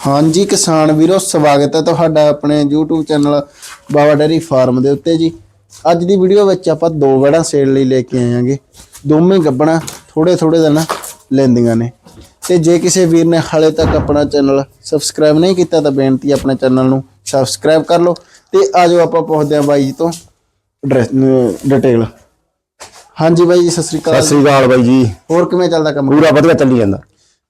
ਹਾਂਜੀ ਕਿਸਾਨ ਵੀਰੋ ਸਵਾਗਤ ਹੈ ਤੁਹਾਡਾ ਆਪਣੇ YouTube channel Baba dairy farm ਦੇ ਉੱਤੇ ਜੀ। ਅੱਜ ਦੀ ਵੀਡੀਓ ਵਿੱਚ ਆਪਾਂ ਦੋ ਵੜਾਂ ਸੇਲ ਲਈ ਲੈ ਕੇ ਆਏ ਆਂਗੇ ਦੋਵੇਂ ਗੱਬਣਾ ਥੋੜੇ ਥੋੜੇ ਦਿਨ ਲੈਂਦੀਆਂ ਨੇ। ਤੇ ਜੇ ਕਿਸੇ ਵੀਰ ਨੇ ਹਾਲੇ ਤੱਕ ਆਪਣਾ ਚੈਨਲ ਸਬਸਕ੍ਰਾਈਬ ਨਹੀਂ ਕੀਤਾ ਤਾਂ ਬੇਨਤੀ ਆਪਣੇ ਚੈਨਲ ਨੂੰ ਸਬਸਕ੍ਰਾਈਬ ਕਰ ਲਓ ਤੇ ਆਜੋ ਆਪਾਂ ਪੁੱਛਦੇ ਹਾਂ ਬਾਈ ਜੀ ਤੋਂ ਐਡਰੈਸ ਡਿਟੇਲ ਹਾਂਜੀ ਬਾਈ ਜੀ ਸਤਿ ਸ੍ਰੀ ਸਤਿ ਅਕਾਲ ਸ੍ਰੀ ਅਕਾਲ ਬਾਈ ਜੀ। ਹੋਰ ਕਿਵੇਂ ਚੱਲਦਾ ਕੰਮ? ਪੂਰਾ ਵਧੀਆ ਚੱਲੀ ਜਾਂਦਾ।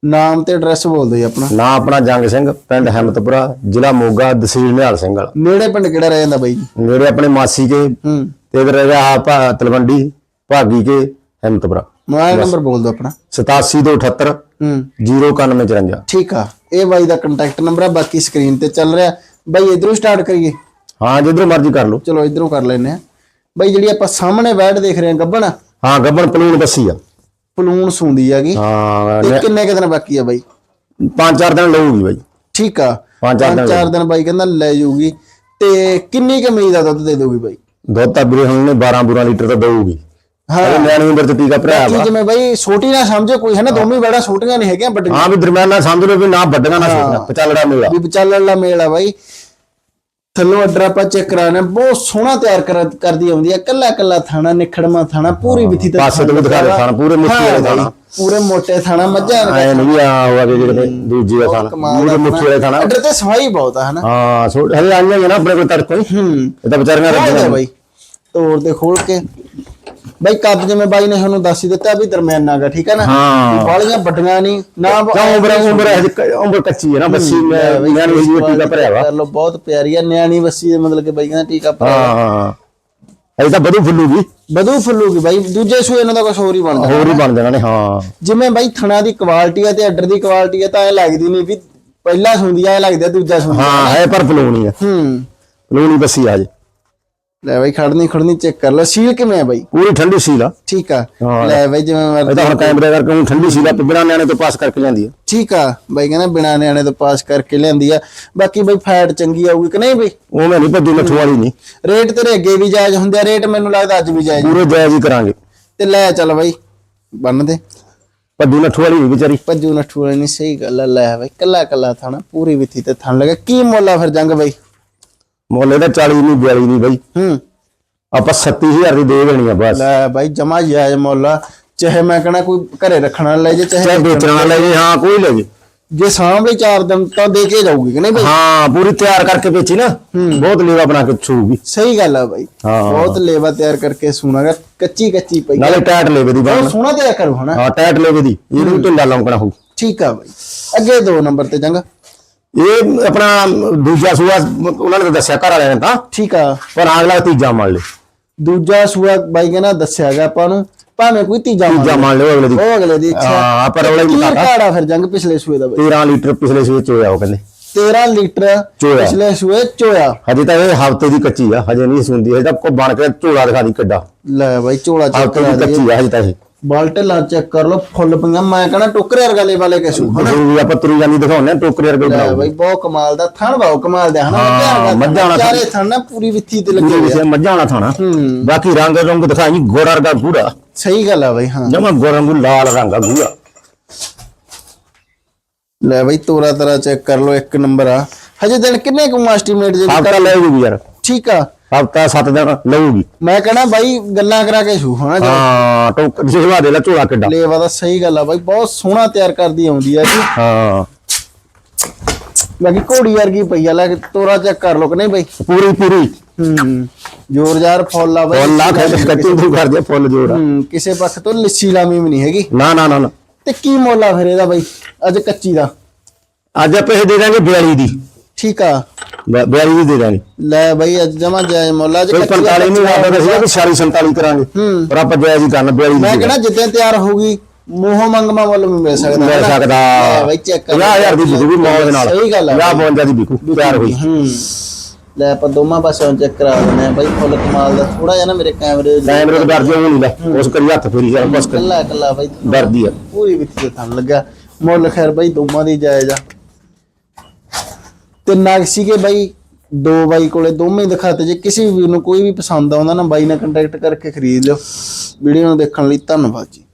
ਨਾਮ ਤੇ ਐਡਰੈਸ ਬੋਲ ਦਿਓ ਜੀ ਆਪਣਾ। ਨਾਂ ਆਪਣਾ ਜੰਗ ਸਿੰਘ ਪਿੰਡ ਹਿੰਮਤਪੁਰਾ ਜ਼ਿਲ੍ਹਾ ਮੋਗਾ ਤਹਿਸੀਲ ਨਿਹਾਲ ਸਿੰਘ ਵਾਲਾ। ਨੇੜੇ ਪਿੰਡ ਕਿਹੜਾ ਰਹਿ ਜਾਂਦਾ ਬਾਈ ਜੀ? ਮੇਰੇ ਆਪਣੇ ਮਾਸੀ ਕੇ ਹੂੰ। ਤੇ ਇਧਰ ਹੈਗਾ ਆ ਤਲਵੰਡੀ ਭਾਗੀ ਕੇ ਹਿੰਮਤਪੁਰਾ। ਮੋਬਾਈਲ ਨੰਬਰ ਬੋਲ ਦਿਓ ਆਪਣਾ। 8778 ਹੂੰ। 09154 ਠੀਕ ਆ। ਇਹ ਬਾਈ ਦਾ ਕੰਟੈਕਟ ਨੰਬਰ ਆ ਬਾਕੀ ਸਕਰੀਨ ਤੇ ਚੱਲ ਰਿਹਾ। ਬਾਈ ਇਧਰੋਂ ਸਟਾਰਟ ਕਰੀਏ। ਹਾਂ ਜਿੱਧਰੋਂ ਮਰਜ਼ੀ ਕਰ ਲਓ। ਚਲੋ ਇਧਰੋਂ ਕਰ ਲੈਨੇ ਆ। ਬਾਈ ਜਿਹੜੀ ਆਪਾਂ ਸਾਹਮਣੇ ਬੈਡ ਦੇਖ ਰਹੇ ਆ ਗੱਬਣ। ਹਾਂ ਗੱਬਣ ਪਲੂਣ ਦੱਸੀ ਆ। ਪਲੂਣ ਸੁੰਦੀ ਹੈਗੀ। ਹਾਂ ਕਿੰਨੇ ਕੁ ਦਿਨ ਬਾਕੀ ਆ ਬਾਈ? ਪੰਜ ਚਾਰ ਦਿਨ ਲਊਗੀ ਬਾਈ। ਠੀਕ ਆ। ਪੰਜ ਚਾਰ ਦਿਨ ਚਾਰ ਦਿਨ ਬਾਈ ਕਹਿੰਦਾ ਲੈ ਜਾਊਗੀ। ਤੇ ਕਿੰਨੀ ਕੁ ਉਮੀਦ ਆ ਦੁੱਧ ਦੇ ਦੋਗੀ ਬਾਈ? ਦੁੱਧ ਤਾਂ ਵੀਰੇ ਹੁਣ ਨੇ 12 12 ਲੀਟਰ ਤਾਂ ਦਊਗੀ। ਹਾਂ। ਨਿਆਣੀ ਉਮਰ ਚ ਟੀਕਾ ਭਰਾ ਕੀ ਜਿਵੇਂ ਬਾਈ ਛੋਟੀ ਨਾ ਸਮਝੋ ਕੋਈ ਹੈ ਨਾ ਦੋਵੇਂ ਬੈੜਾ ਛੋਟੀਆਂ ਨਹੀਂ ਹੈਗੀਆਂ ਵੱਡੀਆਂ। ਹਾਂ ਵੀ ਦਰਮਿਆਨਾ ਸਮਝ ਲਓ ਵੀ ਨਾ ਵੱਡੀਆਂ ਨਾ ਛੋਟੀਆਂ ਪਚਾਲੜਾ ਮੇਲਾ। ਵੀ ਵਾਲਾ ਮੇਲ ਬਾਈ। ਥੱਲੋਂ ਅੱਡਰ ਆਪਾਂ ਚੈੱਕ ਕਰਾਣਾ ਬਹੁਤ ਸੋਹਣਾ ਤਿਆਰ ਕਰ- ਕਰਦੀ ਆਉਂਦੀ ਆ ਕੱਲਾ ਕੱਲਾ ਥਾਣਾ ਨਿਖੜਮਾ ਥਾਣਾ ਪੂਰੀ ਵਿਥੀ ਤੇ ਪਾਸੇ ਤੋਂ ਵੀ ਦਿਖਾ ਦੇ ਥਾਣਾ, ਪੂਰੇ ਮੁੱਠੀ ਵਾਲੇ ਹਾਂ ਥਾਣਾ। ਪੂਰੇ ਮੋਟੇ ਥਾਣਾ ਮੱਝਾਂ ਦੇ ਐ ਨਹੀਂ ਆ ਹੋਆ ਕਿ ਜਿਹੜੇ ਦੂਜੀ ਦਾ ਖਾਣਾ ਮੂਰੇ ਮੁੱਠੀ ਵਾਲੇ ਖਾਣਾ ਅੱਡਰ ਤੇ ਸਵਾਈ ਬਹੁਤ ਆ ਹਨਾ? ਹਾਂ ਛੋਟ ਹਲੇ ਆਈਆਂ ਹੀ ਆ ਨਾ ਆਪਣੇ ਕੋਲ ਤੜਕੋ ਹੀ। ਹੂੰ। ਇਹ ਤਾਂ ਵਿਚਾਰੀਆਂ ਖੋਲ ਦੇ ਰੱਖੀਆਂ ਬਾਈ। ਤੋੜ ਦੇ ਖੋਲ ਕੇ। ਬਾਈ ਕੱਦ ਜਿਵੇਂ ਬਾਈ ਨੇ ਤੁਹਾਨੂੰ ਦੱਸ ਹੀ ਦਿੱਤਾ ਵੀ ਦਰਮਿਆਨਾਗਾ ਠੀਕ ਹੈ ਨਾ? ਹਾਂ। ਬਾਲੀਆਂ ਵੱਡੀਆਂ ਨਹੀਂ ਨਾ ਕਿਉਂ ਉਮਰ ਉਮਰ ਹੈ ਉਮਰ ਕੱਚੀ ਹੈ ਨਾ ਬੱਸੀ ਮੈਂ ਹੋਈ ਹੋਈ ਟੀਕਾ ਭਰਿਆ ਵਾ। ਕਰ ਲੋ ਬਹੁਤ ਪਿਆਰੀ ਆ ਨਿਆਣੀ ਬੱਸੀ ਦੇ ਮਤਲਬ ਕਿ ਬਾਈ ਕਹਿੰਦਾ ਟੀਕਾ ਭਰਿਆ ਹਾਂ ਹਾਂ। ਇਹ ਤਾਂ ਬਦੂ ਫੁੱਲੂਗੀ ਬਦੂ ਫੁੱਲੂਗੀ ਬਾਈ ਦੂਜੇ ਸੂਏ ਇਹਨਾਂ ਦਾ ਕੁਝ ਹੋਰ ਹੀ ਬਣਦਾ ਹੋਰ ਹੀ ਬਣ ਜਾਣਾ ਨੇ ਹਾਂ। ਜਿਵੇਂ ਬਾਈ ਥਣਾ ਦੀ ਕੁਆਲਿਟੀ ਆ ਤੇ ਅੱਡਰ ਦੀ ਕੁਆਲਿਟੀ ਆ ਤਾਂ ਐ ਲੱਗਦੀ ਨਹੀਂ ਵੀ ਪਹਿਲਾ ਸੁੰਦੀ ਆ ਐ ਲੱਗਦਾ ਦੂਜਾ ਸੁੰਦੀ ਹਾਂ ਹੈ ਪਰ ਫਲੂਣੀ ਆ। ਹੂੰ। ਫਲੂਣੀ ਬੱਸੀ ਆ ਜੇ ਲੈ ਬਾਈ ਖੜਨੀ ਖੜਨੀ ਚੈੱਕ ਕਰ ਲਓ ਸੀਲ ਕਿਵੇਂ ਆ ਬਾਈ? ਪੂਰੀ ਠੰਡੀ ਸੀਲ ਆ। ਠੀਕ ਆ। ਲੈ ਬਾਈ ਜਿਵੇਂ ਇਹ ਤਾਂ ਹੁਣ ਕੈਮਰੇ ਕਰਕੇ ਹੁਣ ਠੰਡੀ ਸੀਲ ਆ ਬਿਨਾਂ ਨਿਆਣੇ ਤੋਂ ਪਾਸ ਕਰਕੇ ਜਾਂਦੀ ਆ। ਠੀਕ ਆ। ਬਾਈ ਕਹਿੰਦਾ ਬਿਨਾ ਨਿਆਣੇ ਤੋਂ ਪਾਸ ਕਰਕੇ ਲਿਆਂਦੀ ਆ। ਬਾਕੀ ਬਾਈ ਫੈਟ ਚੰਗੀ ਆਊਗੀ ਕਿ ਨਹੀਂ ਬਾਈ? ਉਹ ਮੈਂ ਨਹੀਂ ਭੱਜੂ ਨੱਠੂ ਵਾਲੀ ਨਹੀਂ। ਰੇਟ ਤੇਰੇ ਅੱਗੇ ਵੀ ਜਾਇਜ਼ ਹੁੰਦੇ ਆ ਰੇਟ ਮੈਨੂੰ ਲੱਗਦਾ ਅੱਜ ਵੀ ਜਾਇਜ਼ ਪੂਰੇ ਜਾਇਜ਼ ਹੀ ਕਰਾਂਗੇ। ਤੇ ਲੈ ਚੱਲ ਬਾਈ ਬੰਨ ਦੇ। ਭੱਜੂ ਨੱਠੂ ਵਾਲੀ ਨਹੀਂ ਵਿਚਾਰੀ। ਭੱਜੂ ਨੱਠੂ ਵਾਲੀ ਨਹੀਂ ਸਹੀ ਗੱਲ ਆ ਲੈ ਬਾਈ ਕੱਲਾ ਕੱਲਾ ਥਾਣਾ ਪੂਰੀ ਵਿੱਥੀ ਤੇ ਥਣ ਲਗਾ। ਕੀ ਮੁੱਲ ਫਿਰ ਜੰਗ ਬਾਈ? ਮੁੱਲ ਇਹਦਾ 40 ਨਹੀਂ 42 ਨਹੀਂ ਬਾਈ। ਹੂੰ। ਆਪਾਂ 37000 ਦੀ ਦੇ ਦੇਣੀ ਆ ਬਸ। ਲੈ ਬਾਈ ਜਮਾ ਜਾਇਜ਼ ਮੁੱਲ ਆ। ਚਾਹੇ ਮੈਂ ਕਹਣਾ ਕੋਈ ਘਰੇ ਰੱਖਣਾ ਲੈ ਜੇ ਚਾਹੇ ਚਾਹੇ ਵੇਚਣ ਵਾਲਾ ਲੈ ਜੇ ਹਾਂ ਕੋਈ ਲੈ ਜੇ। ਜੇ ਸਾਹਮਣੇ ਚਾਰ ਦਿਨ ਤਾਂ ਦੇ ਕੇ ਜਾਊਗੀ ਕਿ ਨਹੀਂ ਬਾਈ? ਹਾਂ ਪੂਰੀ ਤਿਆਰ ਕਰਕੇ ਵੇਚੀ ਨਾ। ਬਹੁਤ ਲੇਵਾ ਬਣਾ ਕੇ ਛੂਗੀ ਸਹੀ ਗੱਲ ਆ ਬਾਈ। ਹਾਂ। ਬਹੁਤ ਲੇਵਾ ਤਿਆਰ ਕਰਕੇ ਸੁਣਾਗਾ। ਕੱਚੀ ਕੱਚੀ ਪਈ ਨਾਲੇ ਟੈਟ ਲੇਵੇ ਦੀ ਬਹੁਤ ਬਣ ਸੋਹਣਾ ਤਿਆਰ ਕਰੂ ਹਨਾ। ਹਾਂ ਟੈਟ ਲੇਵੇ ਦੀ। ਇਹਨੂੰ ਢਿੱਲਾ ਲੰਕਣਾ ਹੋਊ। ਠੀਕ ਆ ਬਾਈ। ਅੱਗੇ ਦੋ ਨੰਬਰ ਤੇ ਜੰਗ ਇਹ ਆਪਣਾ ਦੂਜਾ ਸੂਆ ਉਹਨਾਂ ਨੇ ਤਾਂ ਦੱਸਿਆ ਘਰ ਵਾਲਿਆਂ ਨੇ ਤਾਂ। ਠੀਕ ਆ। ਪਰ ਅਗਲਾ ਤੀਜਾ ਮੰਨ ਲੈ ਦੂਜਾ ਸੂਆ ਬਾਈ ਕਹਿੰਦਾ ਦੱਸਿਆਗਾ ਆਪਾਂ ਨੂੰ ਭਾਵੇਂ ਕੋਈ ਤੀਜਾ ਤੀਜਾ ਮੰਨ ਲਿਓ ਅਗਲੇ ਦੀ। ਉਹ ਅਗਲੇ ਦੀ ਇੱਛਾ। ਹਾਂ ਪਰ ਅਗਲੇ ਕੀ ਦੀ ਘਾੜਾ ਫਿਰ ਜੰਗ ਪਿਛਲੇ ਸੂਏ ਦਾ ਬਾਈ? 13 ਲੀਟਰ ਪਿਛਲੇ ਸੂਏ ਚ ਹੋਇਆ ਉਹ ਕਹਿੰਦੇ। 13 ਲੀਟਰ ਚੋਇਆ। ਪਿਛਲੇ ਸੂਏ ਚੋਇਆ। ਹਜੇ ਤਾਂ ਇਹ ਹਫ਼ਤੇ ਦੀ ਕੱਚੀ ਆ ਹਜੇ ਨਹੀਂ ਸੁਣਦੀ ਹਜੇ ਤਾਂ ਕੋ ਬਣ ਕੇ ਝੋਲਾ ਦਿਖਾ ਦੀ ਕਿੱਡਾ ਲੈ ਬਾਈ ਝੋਲਾ ਚੈੱਕ ਹਫ਼ਤੇ ਦੇ ਕੱਚੀ ਆ ਹਜੇ ਤਾਂ ਇਹ। ਬਾਲਟੇ ਲਾ ਚੈੱਕ ਕਰ ਲਓ ਫੁੱਲ ਪਈਆਂ ਮੈਂ ਕਹਿੰਦਾ ਟੋਕਰੇ ਵਰਗਾ ਲੈ ਵਾਲੇ ਕਿਸੂ ਹਨਾ? ਹੁਣ ਵੀ ਆਪਾਂ ਤੁਰੀ ਜਾਂਦੀ ਦਿਖਾਉਂਦੇ ਆ ਟੋਕਰੀ ਵਰਗੇ ਲੈ ਬਣਾਓ। ਬਾਈ ਬਹੁਤ ਕਮਾਲ ਦਾ ਥਣ ਬਾਉ ਕਮਾਲ ਦਾ ਹਨਾ? ਮੱਝਾਂ ਵਾਲਾ ਚਾਰੇ ਥਣ ਨਾ ਪੂਰੀ ਵਿੱਥੀ ਤੇ ਲੱਗੇ ਹੋਏ ਆ। ਮੱਝਾਂ ਵਾਲਾ ਥਾਣਾ ਹੂੰ। ਬਾਕੀ ਰੰਗ ਰੰਗ ਦਿਖਾਈ ਗੋਰਾ ਵਰਗਾ ਗੂੜਾ। ਸਹੀ ਗੱਲ ਆ ਬਾਈ ਹਾਂ। ਜਮਾ ਗੋਰਾ ਵਾਂਗੂ ਲਾਲ ਰੰਗ ਆ ਗੂੜਾ। ਲੈ ਬਾਈ ਤੋਰਾ ਤਰਾ ਚੈੱਕ ਕਰ ਲਓ ਇੱਕ ਨੰਬਰ ਆ। ਹਜੇ ਦਿਨ ਕਿੰਨੇ ਕੁ ਐਸਟੀਮੇਟ ਜੇ ਹਫਤਾ ਲੈ ਜੂਗੀ ਯਾਰ। ਠੀਕ ਆ। ਹਫਤਾ 7 ਦਿਨ ਲਊਗੀ। ਮੈਂ ਕਹਣਾ ਬਾਈ ਗੱਲਾਂ ਕਰਾ ਕੇ ਹਨਾ ਜਦੋਂ ਹਾਂ ਟੋਕ ਜਿਸਵਾ ਦੇ ਲੈ ਝੋਲਾ ਕਿੱਡਾ। ਲੇਵਾ ਦਾ ਸਹੀ ਗੱਲ ਆ ਬਾਈ ਬਹੁਤ ਸੋਹਣਾ ਤਿਆਰ ਕਰਦੀ ਆਉਂਦੀ ਆ ਜੀ। ਹਾਂ। ਬਾਕੀ ਘੋੜੀ ਵਰਗੀ ਪਈ ਆ ਲੈ ਤੋਰਾ ਚੈੱਕ ਕਰ ਲਓ ਕਿ ਨਹੀਂ ਬਾਈ? ਪੂਰੀ ਪੂਰੀ। ਹੂੰ ਜ਼ੋਰਦਾਰ ਫੁੱਲ ਆ ਬਾਈ। ਫੁੱਲ ਲਾ ਕੇ ਕੱਚੀ ਤੂੰ ਕਰ ਦੇ ਫੁੱਲ ਜੋੜਾ ਹੂੰ ਕਿਸੇ ਪੱਖ ਤੋਂ ਲਿੱਸੀ ਲਾਮੀ ਵੀ ਨਹੀਂ ਹੈਗੀ। ਨਾ ਨਾ ਨਾ ਤੇ ਕੀ ਮੁੱਲ ਆ ਫਿਰ ਇਹਦਾ ਬਾਈ ਅੱਜ ਕੱਚੀ ਦਾ? ਅੱਜ ਆਪਾਂ ਇਹ ਦੇ ਦਾਂਗੇ 42 ਦੀ। ਠੀਕ ਆ। ਬ- 42 ਦੀ ਦਾਂਗੇ। ਲੈ ਬਾਈ ਅੱਜ ਜਮਾ ਜਾਇਜ਼ ਮੁੱਲ ਦਾ 45 ਨਹੀਂ ਆਦਾ ਦੱਸਿਆ ਕਿ 46 47 ਕਰਾਂਗੇ। ਪਰ ਆਪਾਂ ਜਾਇਜ਼ ਹੀ ਕਰਨਾ 42 ਮੈਂ ਕਹਿੰਦਾ ਜਿੱਦਾਂ ਤਿਆਰ ਹੋਊਗੀ ਮੂੰਹੋਂ ਮੰਗਮਾ ਮੁੱਲ ਵੀ ਮਿਲ ਸਕਦਾ। ਮਿਲ? ਸਕਦਾ। ਬਾਈ ਚੈੱਕ ਕਰ। 50000 ਦੀ ਵਿਕੂ ਵੀ ਮੌਜ ਨਾਲ। ਸਹੀ ਗੱਲ ਆ। 50 52 ਦੀ ਵਿਕੂ ਤਿਆਰ ਹੋਈ। ਹੂੰ। ਲੈ ਆਪਾਂ ਦੋਵਾਂ ਪਾਸਿਓਂ ਚੈੱਕ ਕਰਾ ਦਿੰਦੇ ਆ ਬਾਈ ਫੁੱਲ ਕਮਾਲ ਦਾ। ਥੋੜਾ ਜਿਹਾ ਨਾ ਮੇਰੇ ਕੈਮਰੇ ਕੈਮਰੇ ਤੋਂ ਡਰ ਜਿਉਂ ਨਹੀਂ ਲੈ ਉਸ ਕਰੀ ਹੱਥ ਫੇਰੀ ਯਾਰ ਬਸ ਕੱਲਾ ਕੱਲਾ ਬਾਈ ਡਰਦੀ ਆ। ਪੂਰੀ ਵਿੱਚ ਤੇ ਲੱਗਾ ਮੁੱਲ ਖੈਰ ਬਾਈ ਦੋਵਾਂ ਦੀ ਜਾਇਜ਼ ਆ। ਤੇ ਨਗ ਸੀਗੇ ਬਾਈ ਦੋ ਬਾਈ ਕੋਲੇ, ਦੋਵੇਂ ਦਿਖਾਤੇ ਜੇ ਕਿਸੇ ਵੀ ਵੀਰ ਨੂੰ ਕੋਈ ਵੀ ਪਸੰਦ ਆਉਂਦਾ ਨਾ, ਬਾਈ ਨਾਲ ਕੰਟੈਕਟ ਕਰਕੇ ਖਰੀਦ ਲਿਓ। ਵੀਡੀਓ ਨੂੰ ਦੇਖਣ ਲਈ ਧੰਨਵਾਦ ਜੀ।